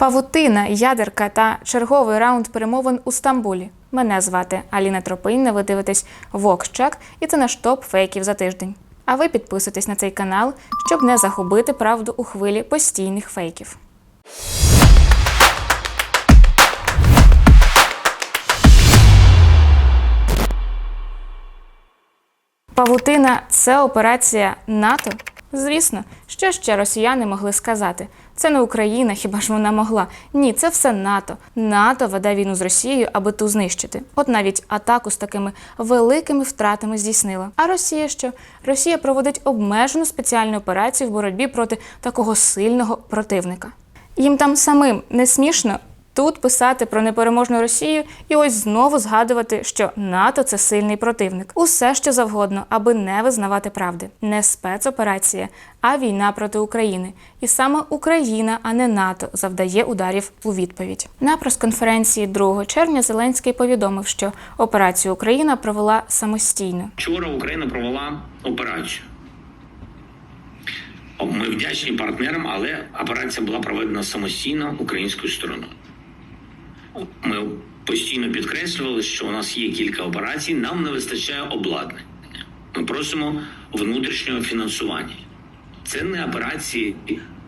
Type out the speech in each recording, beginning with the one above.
Павутина, ядерка та черговий раунд перемовин у Стамбулі. Мене звати Аліна Тропинна. Ви дивитесь Вокчак, і це наш топ фейків за тиждень. А ви підписуйтесь на цей канал, щоб не загубити правду у хвилі постійних фейків. Павутина це операція НАТО? Звісно, що ще росіяни могли сказати? Це не Україна, хіба ж вона могла? Ні, це все НАТО. НАТО веде війну з Росією, аби ту знищити. От навіть атаку з такими великими втратами здійснила. А Росія що? Росія проводить обмежену спеціальну операцію в боротьбі проти такого сильного противника. Їм там самим не смішно тут писати про непереможну Росію і ось знову згадувати, що НАТО це сильний противник. Усе що завгодно, аби не визнавати правди. Не спецоперація, а війна проти України. І саме Україна, а не НАТО, завдає ударів у відповідь. На прес-конференції 2 червня Зеленський повідомив, що операцію Україна провела самостійно. Вчора Україна провела операцію. Ми вдячні партнерам, але операція була проведена самостійно українською стороною. Ми постійно підкреслювали, що у нас є кілька операцій, нам не вистачає обладнання. Ми просимо внутрішнього фінансування. Це не операції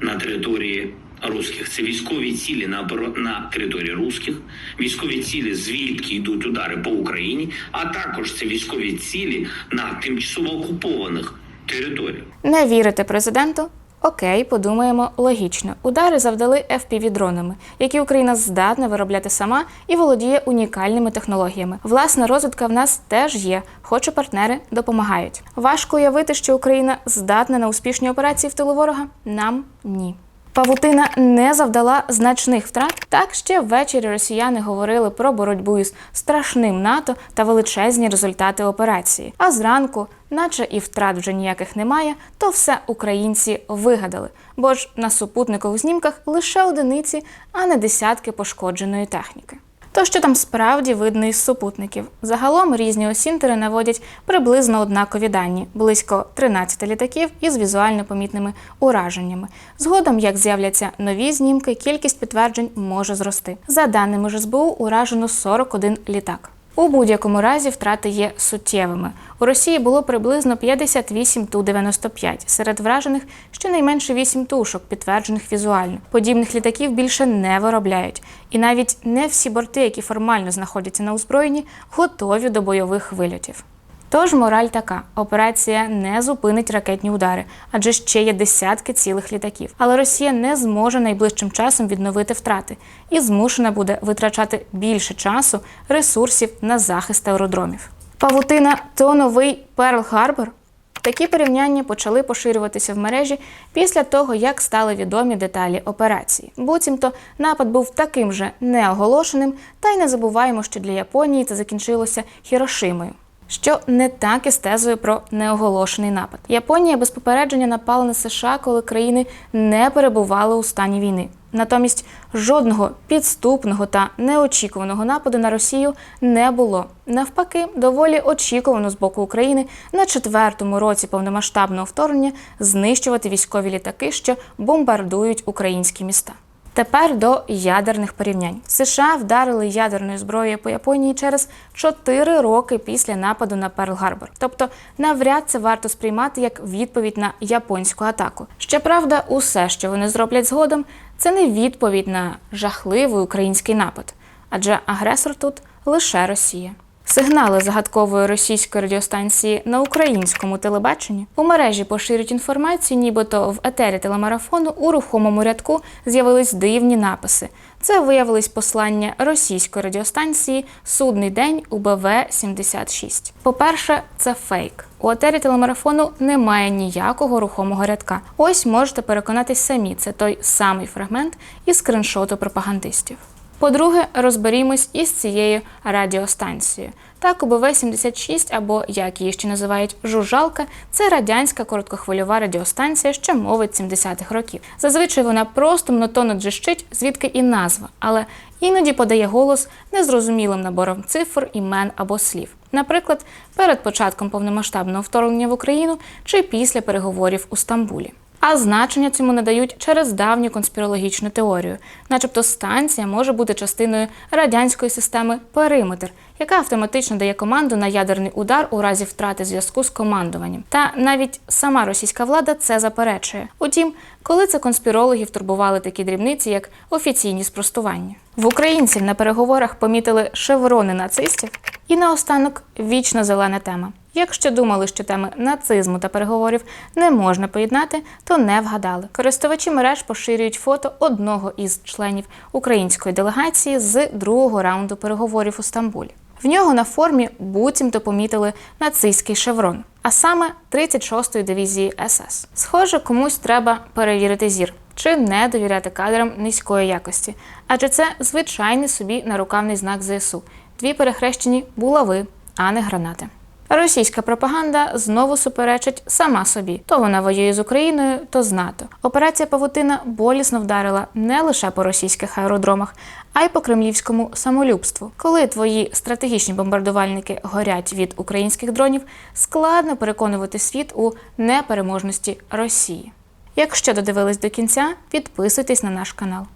на території русських, це військові цілі на, на території русських, військові цілі, звідки йдуть удари по Україні, а також це військові цілі на тимчасово окупованих територіях. Не вірите президенту? Окей, подумаємо логічно. Удари завдали FPV-дронами, які Україна здатна виробляти сама і володіє унікальними технологіями. Власна розвідка в нас теж є, хоч і партнери допомагають. Важко уявити, що Україна здатна на успішні операції в тилу ворога? Нам ні. Павутина не завдала значних втрат. Так ще ввечері росіяни говорили про боротьбу із страшним НАТО та величезні результати операції. А зранку, наче і втрат вже ніяких немає, то все українці вигадали. Бо ж на супутникових знімках лише одиниці, а не десятки пошкодженої техніки. То що там справді видно із супутників? Загалом різні осінтери наводять приблизно однакові дані близько 13 літаків із візуально помітними ураженнями. Згодом, як з'являться нові знімки, кількість підтверджень може зрости. За даними ж СБУ, уражено 41 літак. У будь-якому разі втрати є суттєвими. У Росії було приблизно 58 Ту-95. Серед вражених щонайменше 8 тушок, підтверджених візуально. Подібних літаків більше не виробляють. І навіть не всі борти, які формально знаходяться на озброєнні, готові до бойових вильотів. Тож мораль така: операція не зупинить ракетні удари, адже ще є десятки цілих літаків. Але Росія не зможе найближчим часом відновити втрати і змушена буде витрачати більше часу, ресурсів на захист аеродромів. Павутина то новий Перл Харбор. Такі порівняння почали поширюватися в мережі після того, як стали відомі деталі операції. Буцімто напад був таким же неоголошеним, та й не забуваємо, що для Японії це закінчилося Хірошимою. Що не так із тезою про неоголошений напад. Японія без попередження напала на США, коли країни не перебували у стані війни. Натомість жодного підступного та неочікуваного нападу на Росію не було. Навпаки, доволі очікувано з боку України на четвертому році повномасштабного вторгнення знищувати військові літаки, що бомбардують українські міста. Тепер до ядерних порівнянь. США вдарили ядерною зброєю по Японії через 4 роки після нападу на Перл-Гарбор. Тобто, навряд це варто сприймати як відповідь на японську атаку. Щоправда, усе, що вони зроблять згодом, це не відповідь на жахливий український напад, адже агресор тут лише Росія. Сигнали загадкової російської радіостанції на українському телебаченні у мережі поширюють інформацію, нібито в етері телемарафону у рухомому рядку з'явились дивні написи. Це виявились послання російської радіостанції Судний день УБВ 76 По-перше, це фейк. У етері телемарафону немає ніякого рухомого рядка. Ось можете переконатись самі. Це той самий фрагмент із скриншоту пропагандистів. По-друге, розберімось із цією радіостанцією. Так, УБВ-76, або як її ще називають жужжалка, це радянська короткохвильова радіостанція, що мовить 70-х років. Зазвичай вона просто монотонно джищить, звідки і назва, але іноді подає голос незрозумілим набором цифр, імен або слів. Наприклад, перед початком повномасштабного вторгнення в Україну чи після переговорів у Стамбулі. А значення цьому надають через давню конспірологічну теорію, начебто станція може бути частиною радянської системи Периметр, яка автоматично дає команду на ядерний удар у разі втрати зв'язку з командуванням. Та навіть сама російська влада це заперечує. Утім, коли це конспірологів турбували такі дрібниці, як офіційні спростування. В українців на переговорах помітили шеврони нацистів, і наостанок вічно зелена тема. Якщо думали, що теми нацизму та переговорів не можна поєднати, то не вгадали. Користувачі мереж поширюють фото одного із членів української делегації з другого раунду переговорів у Стамбулі. В нього на формі буцімто помітили нацистський шеврон, а саме 36-ї дивізії СС. Схоже, комусь треба перевірити зір чи не довіряти кадрам низької якості, адже це звичайний собі нарукавний знак ЗСУ. Дві перехрещені булави, а не гранати. Російська пропаганда знову суперечить сама собі. То вона воює з Україною, то з НАТО. Операція Павутина болісно вдарила не лише по російських аеродромах, а й по кремлівському самолюбству. Коли твої стратегічні бомбардувальники горять від українських дронів, складно переконувати світ у непереможності Росії. Якщо додивились до кінця, підписуйтесь на наш канал.